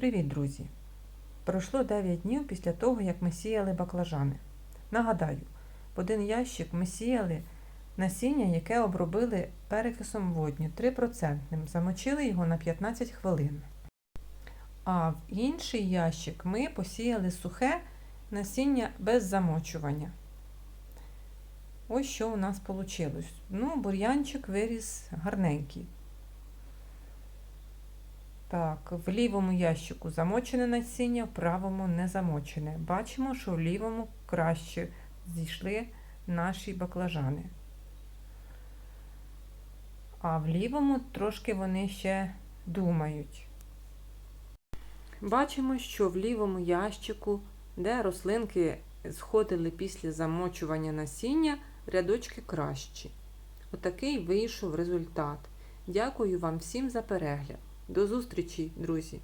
Привіт, друзі! Пройшло 9 днів після того, як ми сіяли баклажани. Нагадаю, в один ящик ми сіяли насіння, яке обробили перекисом водню 3%, замочили його на 15 хвилин. А в інший ящик ми посіяли сухе насіння без замочування. Ось що у нас вийшло. Ну, бур'янчик виріс гарненький. Так, в лівому ящику замочене насіння, в правому не замочене. Бачимо, що в лівому краще зійшли наші баклажани. А в лівому трошки вони ще думають. Бачимо, що в лівому ящику, де рослинки сходили після замочування насіння, рядочки кращі. Отакий вийшов результат. Дякую вам всім за перегляд. До зустрічі, друзі!